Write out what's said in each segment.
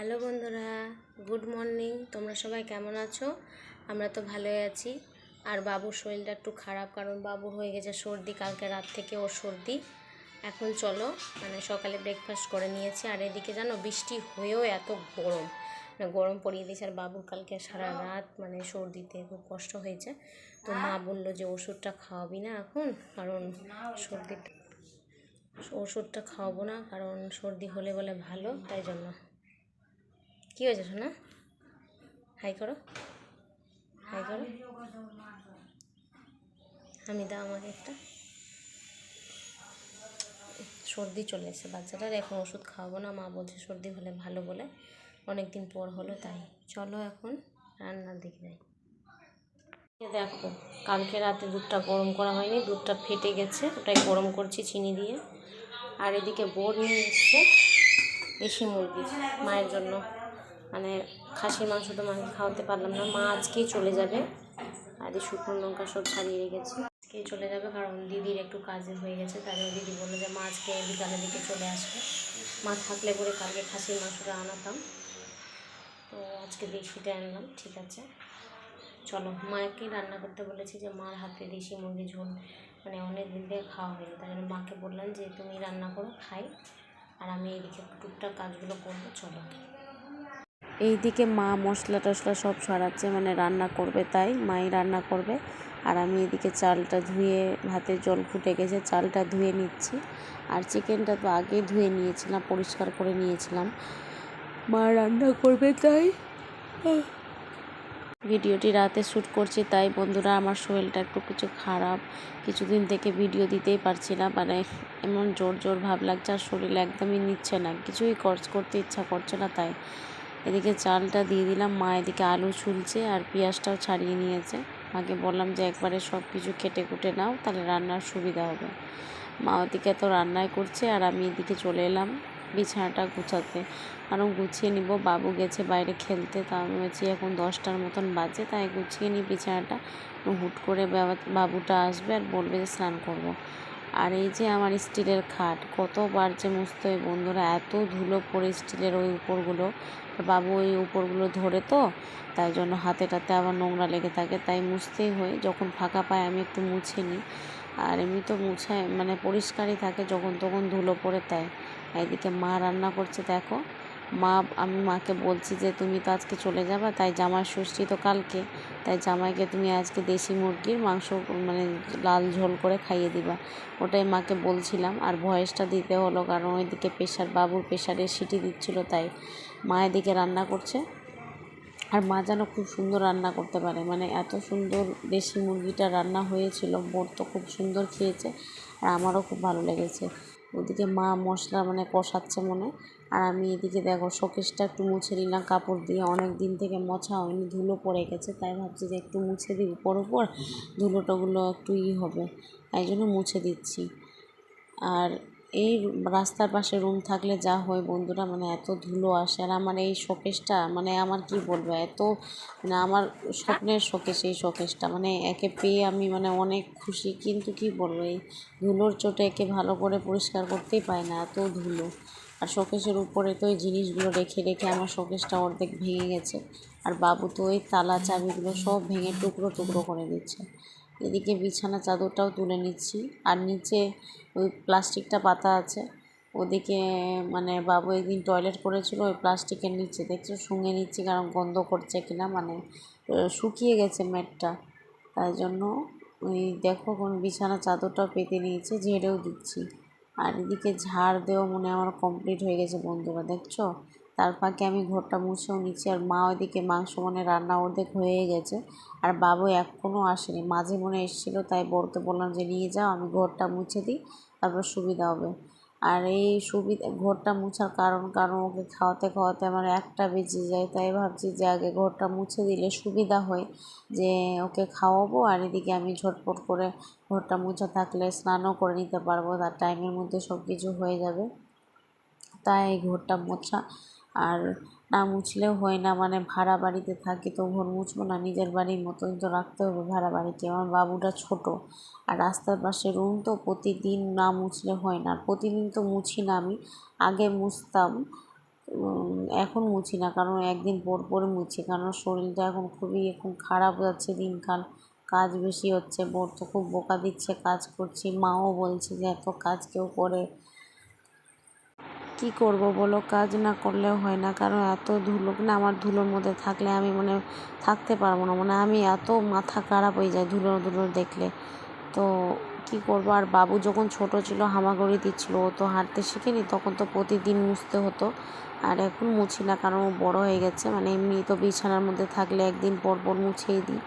Hello বন্ধুরা, good morning. তোমরা সবাই কেমন আছো? আমরা তো ভালোই আছি। আর বাবুর শরীরটা একটু খারাপ, কারণ বাবুর হয়ে গেছে সর্দি। কালকে রাত থেকে ওর সর্দি। এখন চলো মানে সকালে ব্রেকফাস্ট করে নিয়েছি। আর এদিকে জানো, বৃষ্টি হয়েও এত গরম। মানে গরম পড়িয়ে দিয়েছে। আর বাবুর কালকে সারা রাত মানে সর্দিতে খুব কষ্ট হয়েছে। তো মা বলল যে, ওষুধটা খাওয়াবি না এখন, কারণ সর্দিটা, ওষুধটা খাওয়াবো না, কারণ সর্দি হলে বলে ভালো, তাই জন্য। কী হয়েছে শোনা হাই করো। হাই করো। আমি দাও আমাকে একটা। সর্দি চলে এসেছে বাচ্চাটার এখন ওষুধ খাওয়াবো না। মা বলছে সর্দি হলে ভালো বলে। অনেক দিন পর হলো তাই। চলো এখন রান্নার দিকে যাই। দেখো, কালকে রাতে দুধটা গরম করা হয়নি। দুধটা ফেটে গেছে। ওটাই গরম করছি চিনি দিয়ে। আর এদিকে বোর নিয়ে এসছে দেশি মুরগি মায়ের জন্য। মানে খাসির মাংস তো মাকে খাওয়াতে পারলাম না। মা আজকেই চলে যাবে। আর এই শুকনো লঙ্কা সব ছাড়িয়ে রেখেছি। আজকেই চলে যাবে কারণ দিদির একটু কাজে হয়ে গেছে জন্য দিদি বলল যে মা আজকে বিকালের দিকে চলে আসবে। মা থাকলে পরে কালকে খাসির মাংসটা আনাতাম। তো আজকে দেশিটা আনলাম, ঠিক আছে। চলো, মাকে রান্না করতে বলেছি যে মার হাতে দেশি মুরগি ঝোল। মানে অনেক দিন থেকে খাওয়া হয়নি, তাই জন্য মাকে বললাম যে তুমি রান্না করো, খাই। আর আমি এইদিকে টুকটাক কাজগুলো করব, চলো। এইদিকে মা মশলা টশলা সব সরাচ্ছে মানে রান্না করবে তাই, মাই রান্না করবে। আর আমি এদিকে চালটা ধুয়ে, ভাতের জল ফুটে গেছে, চালটা ধুয়ে নিচ্ছি। আর চিকেনটা তো আগেই ধুয়ে নিয়েছিলাম, পরিষ্কার করে নিয়েছিলাম। মা রান্না করবে তাই। ভিডিওটি রাতে শ্যুট করছি তাই, বন্ধুরা, আমার শরীরটা একটু কিছু খারাপ। কিছুদিন থেকে ভিডিও দিতেই পারছি না মানে এমন জোর জোর ভাব লাগছে, আর শরীর একদমই নিচ্ছে না, কিছুই খরচ করতে ইচ্ছা করছে না তাই। এদিকে চালটা দিয়ে দিলাম, মা এদিকে আলু ছুলছে আর পেঁয়াজটাও ছাড়িয়ে নিয়েছে। মাকে বললাম যে একবারে সব কিছু কেটে কুটে নাও, তাহলে রান্নার সুবিধা হবে। মা ওদিকে তো রান্নাই করছে আর আমি এদিকে চলে এলাম বিছানাটা গুছাতে। কারণ গুছিয়ে নিব, বাবু গেছে বাইরে খেলতে, তা আমি হচ্ছে এখন দশটার মতন বাজে, তাই গুছিয়ে নিই বিছানাটা। হুট করে বাবুটা আসবে আর বলবে যে স্নান করব। আর এই যে আমার স্টিলের খাট, কতবার যে মুছতে হয় বন্ধুরা, এত ধুলো পড়ে স্টিলের ওই উপরগুলো। আর বাবু ওই উপরগুলো ধরে তো, তাই জন্য হাতে টাতে আবার নোংরা লেগে থাকে, তাই মুছতেই হয়। যখন ফাঁকা পায় আমি একটু মুছে নিই আর এমনি তো মুছায় মানে পরিষ্কারই থাকে যখন তখন ধুলো পড়ে তাই। এদিকে মা রান্না করছে দেখো। মা, আমি মাকে বলছি যে, তুমি তো আজকে চলে যাবা, তাই জামাই ষষ্ঠী তো কালকে। তাই জামাইকে তুমি আজকে দেশি মুরগির মাংস মানে লাল ঝোল করে খাইয়ে দিবা। ওটাই মাকে বলছিলাম। আর ভয়েসটা দিতে হলো, কারণ ওইদিকে প্রেশার বাবুর প্রেশারে সিটি দিচ্ছিল তাই। মা এদিকে রান্না করছে। আর মা যেন খুব সুন্দর রান্না করতে পারে। মানে এত সুন্দর দেশি মুরগিটা রান্না হয়েছিল। বোর তো খুব সুন্দর খেয়েছে। আর আমারও খুব ভালো লেগেছে। ওদিকে মা মশলা মানে কষাচ্ছে মনে। আর আমি এদিকে দেখো, শোকেসটা একটু মুছে নিলাম কাপড় দিয়ে। অনেক দিন থেকে মোছা হয়নি, ধুলো পড়ে গেছে। তাই ভাবছি যে একটু মুছে দিই উপর উপর। ধুলো টুলো একটু ই হবে। তাই জন্য মুছে দিচ্ছি। আর এই রাস্তার পাশে রুম থাকলে যা হয় বন্ধুরা মানে এত ধুলো আসে। আর আমার এই শোকেসটা মানে আমার কি বলব, এত মানে আমার স্বপ্নের শোকেস এই শোকেসটা মানে একে পেয়ে আমি মানে অনেক খুশি। কিন্তু কি বলব, এই ধুলোর চোটে একে ভালো করে পরিষ্কার করতেই পায় না, এত ধুলো। আর শোকেসের উপরে তো ওই জিনিসগুলো রেখে রেখে আমার শোকেসটা অর্ধেক ভেঙে গেছে। আর বাবু তো ওই তালা চাবিগুলো সব ভেঙে টুকরো টুকরো করে দিচ্ছে। এদিকে বিছানা চাদরটাও তুলে নিচ্ছি। আর নিচে ওই প্লাস্টিকটা পাতা আছে। ওদিকে মানে বাবু একদিন টয়লেট করেছিল ওই প্লাস্টিকের নিচে। দেখছ, শুঙে নিচ্ছি কারণ গন্ধ করছে কিনা মানে শুকিয়ে গেছে ম্যাটটা। তাই জন্য ওই দেখো কোন বিছানা চাদরটাও পেতে নিয়েছে, ঝেড়েও দিচ্ছি। আর এদিকে ঝাড় দেওয়া মনে আমার কমপ্লিট হয়ে গেছে বন্ধুরা, দেখছ? তার ফাঁকে আমি ঘরটা মুছেও নিচ্ছি আর মা ওইদিকে মাংস মনে রান্না অর্ধেক হয়ে গেছে। আর বাবু এখনও আসেনি। মাঝে মনে এসেছিল, তাই বলতে বললাম যে নিয়ে যাও, আমি ঘরটা মুছে দিই, তারপর সুবিধা হবে। আর এই সুবিধা, ঘরটা মুছার কারণ কারণ ওকে খাওয়াতে খাওয়াতে আমার একটা বেজে যায়, তাই ভাবছি যে আগে ঘরটা মুছে দিলে সুবিধা হয় যে ওকে খাওয়াবো আর এদিকে আমি ঝটপট করে ঘরটা মুছা থাকলে স্নানও করে নিতে পারব, তার টাইমের মধ্যে সব কিছু হয়ে যাবে। তাই ঘরটা মোছা আর না মুছলেও হয় না মানে ভাড়া বাড়িতে থাকি তো ঘর মুছবো না, নিজের বাড়ির মতোই তো রাখতে হবে ভাড়া বাড়িতে। আমার বাবুটা ছোট আর রাস্তার পাশে রুম তো প্রতিদিন না মুছলে হয় না। প্রতিদিন তো মুছি না আমি, আগে মুছতাম এখন মুছি না, কারণ একদিন পর পর মুছি, কারণ শরীরটা এখন খুবই এখন খারাপ যাচ্ছে দিনকাল, কাজ বেশি হচ্ছে, বোর তো খুব বোকা দিচ্ছে, কাজ করছি, মাও বলছে যে এত কাজ কেউ করে কি করব বলো? কাজ না করলেও হয় না। কারণ এত ধুলো, না আমার ধুলোর মধ্যে থাকলে আমি মানে থাকতে পারব না। মানে আমি এত মাথা খারাপ হয়ে যায় ধুলো ধুলো দেখলে। তো কি করব? আর বাবু যখন ছোট ছিল, হামাগুড়ি দিচ্ছিল, ও তো হাঁটতে শিখেনি, তখন তো প্রতিদিন মুছতে হতো। আর এখন মুছি না, কারণ ও বড় হয়ে গেছে। মানে এমনি তো বিছানার মধ্যে থাকলে একদিন পর পর মুছেই দিই।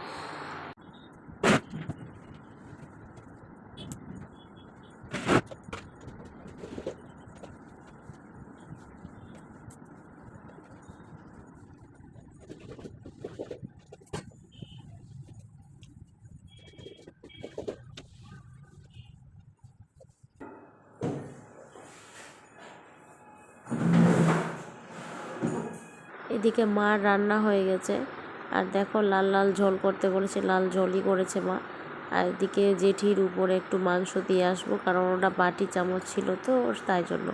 এদিকে মার রান্না হয়ে গেছে। আর দেখো লাল লাল ঝোল করতে বলেছে লাল ঝোলই করেছে মা। আর এদিকে জেঠির উপরে একটু মাংস দিয়ে আসব, কারণ ওটা বাটি চামচ ছিল তো তাই জন্য।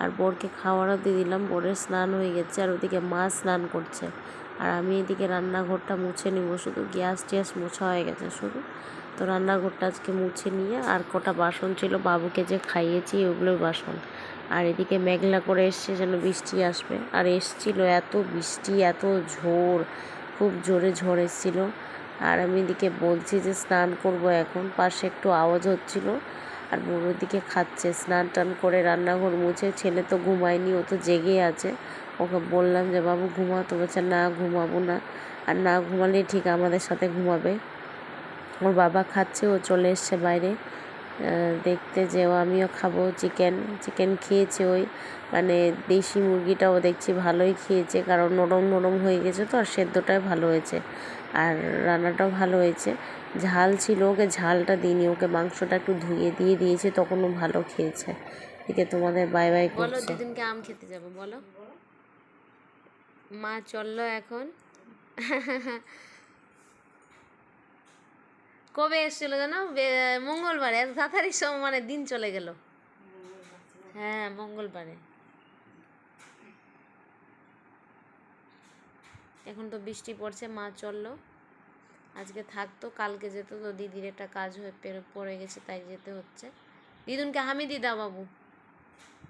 আর বোরকে খাওয়ারও দিয়ে দিলাম, বোরের স্নান হয়ে গেছে, আর ওদিকে মা স্নান করছে। আর আমি এদিকে রান্নাঘরটা মুছে নিব, শুধু গ্যাস ট্যাস মোছা হয়ে গেছে শুধু। তো রান্নাঘরটা আজকে মুছে নিয়ে আর কটা বাসন ছিল, বাবুকে যে খাইয়েছি ওগুলোই বাসন। আর এদিকে মেঘলা করে এসছে যেন বৃষ্টি আসবে। আর এসছিল এত বৃষ্টি, এত ঝড় খুব জোরে ঝড় এসছিল। আর আমি এদিকে বলছি যে স্নান করব এখন, পাশে একটু আওয়াজ হচ্ছিল। আর বোন ওদিকে খাচ্ছে, স্নান টান করে রান্নাঘর মুছে, ছেলে তো ঘুমায়নি, ও তো জেগে আছে। ওকে বললাম যে, বাবু ঘুমা তো। বলছে, না, ঘুমাবো না। আর না ঘুমালে ঠিক আমাদের সাথে ঘুমাবে। ওর বাবা খাচ্ছে, ও চলে এসছে বাইরে। দেখতে যে ও আমিও খাব চিকেন চিকেন খেয়েছে ওই। মানে দেশি মুরগিটাও দেখছি ভালোই খেয়েছে কারণ নরম নরম হয়ে গেছে তো আর সেদ্ধটাই ভালো হয়েছে। আর রান্নাটাও ভালো হয়েছে। ঝাল ছিল ওকে ঝালটা দিইনি ওকে মাংসটা একটু ধুয়ে দিয়ে দিয়েছে তখনও ভালো খেয়েছে। এদিকে তোমাদের বাই বাই বলো দিদিনকে আম খেতে যাব বলো। মা চলল এখন। কবে এসেছিল জানো মঙ্গলবারে এত তাড়াতাড়ি সব মানে দিন চলে গেল। হ্যাঁ মঙ্গলবারে। এখন তো বৃষ্টি পড়ছে, মা চলল। আজকে থাকতো, কালকে যেত তো দিদির একটা কাজ হয়ে পড়ে গেছে, তাই যেতে হচ্ছে। দিদুনকে হামি দি দাও বাবু।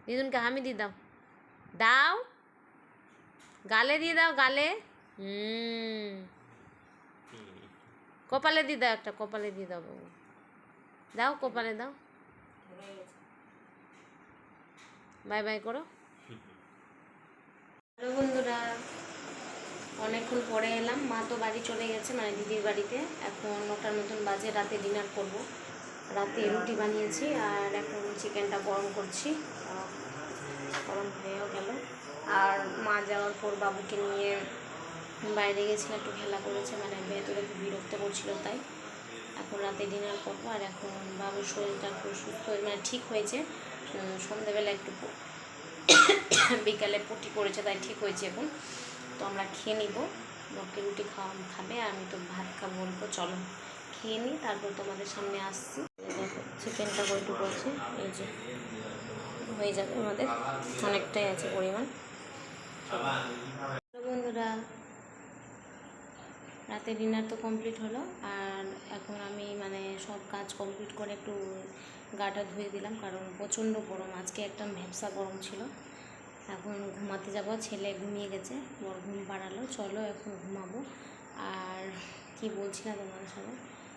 দিদুনকে হামি দি দাও দাও। গালে দিয়ে দাও, গালে। হুম। কপালে দিয়ে দাও একটা, কপালে দিয়ে দাও বাবু। দাও, কপালে দাও। বাই বাই করো। হ্যালো বন্ধুরা, অনেকক্ষণ পরে এলাম। মা তো বাড়ি চলে গেছে মানে দিদির বাড়িতে। এখন ওটা নতুন বাজে, রাতে ডিনার করব। রাতে রুটি বানিয়েছি আর এখন চিকেনটা গরম করছি। গরম হয়েও গেল। আর মা যাওয়ার পর বাবুকে নিয়ে বাইরে গেছিল, একটু খেলা করেছে মানে ভেতরে খুব বিরক্ত করছিল তাই। এখন রাতে ডিনার করব, আর এখন বাবুর শরীরটা একটু সুস্থ মানে ঠিক হয়েছে। সন্ধ্যেবেলা একটু বিকালে পুটি করেছে, তাই ঠিক হয়েছে এখন। তো আমরা খেয়ে নিব, লোককে রুটি খাওয়া খাবে, আর আমি তো ভাত খাব বলব, চলো। খেয়ে নিই, তারপর তোমাদের সামনে আসছি। চিকেনটা বইটু করছে, এই যে, হয়ে যাবে আমাদের। অনেকটাই আছে পরিমাণ। বন্ধুরা রাতে ডিনার তো কমপ্লিট হলো, আর এখন আমি মানে সব কাজ কমপ্লিট করে একটু গাটা ধুয়ে দিলাম, কারণ প্রচণ্ড গরম, আজকে একটা ভ্যাবসা গরম ছিল। এখন ঘুমাতে যাব, ছেলে ঘুমিয়ে গেছে বর ঘুম পাড়ালো, চলো এখন ঘুমাবো। আর কি বলছিলাম তোমাদের সাথে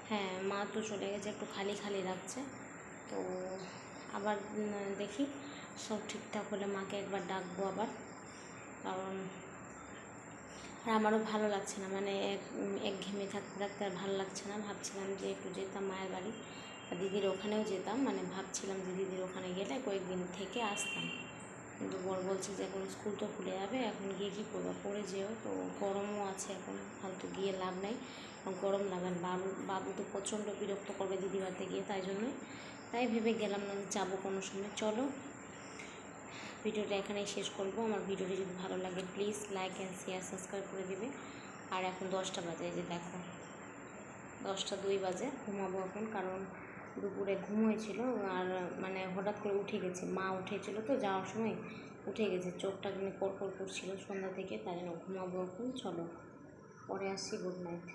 হ্যাঁ মা তো চলে গেছে, একটু খালি খালি লাগছে। তো আবার দেখি, সব ঠিকঠাক হলে মাকে একবার ডাকবো আবার, কারণ আর আমারও ভালো লাগছে না। মানে এক ঘেমে থাকতে থাকতে আর ভালো লাগছে না। ভাবছিলাম যে একটু যেতাম মায়ের বাড়ি আর দিদির ওখানেও যেতাম। মানে ভাবছিলাম যে দিদির ওখানে গেলে কয়েকদিন থেকে আসতাম। কিন্তু বর বলছে যে এখন স্কুল তো খুলে যাবে। এখন গিয়ে কী করব? পড়ে যেও তো। গরমও আছে এখন। ফালতু গিয়ে লাভ নেই। গরম আর বাবু বাবু তো প্রচণ্ড বিরক্ত করবে দিদি বাড়িতে গিয়ে তাই জন্যই তাই ভেবে গেলাম না যাব কোনো সময়। চলো ভিডিওটা এখানেই শেষ করব। আমার ভিডিওটি যদি ভালো লাগে please like and share subscribe করে দিবে আর এখন দশটা বাজে যে দেখো। দশটা দুই বাজে, ঘুমাবো এখন, কারণ দুপুরে ঘুম হয়েছিল আর মানে হঠাৎ করে উঠে গেছি। মা উঠেছিল তো যাওয়ার সময়, উঠে গেছে। চোখটা কিন্তু কড়কড় করছিল সন্ধ্যা থেকে, তাই জন্য ঘুমাবো এখন। চলো, পরে আসছি গুড নাইট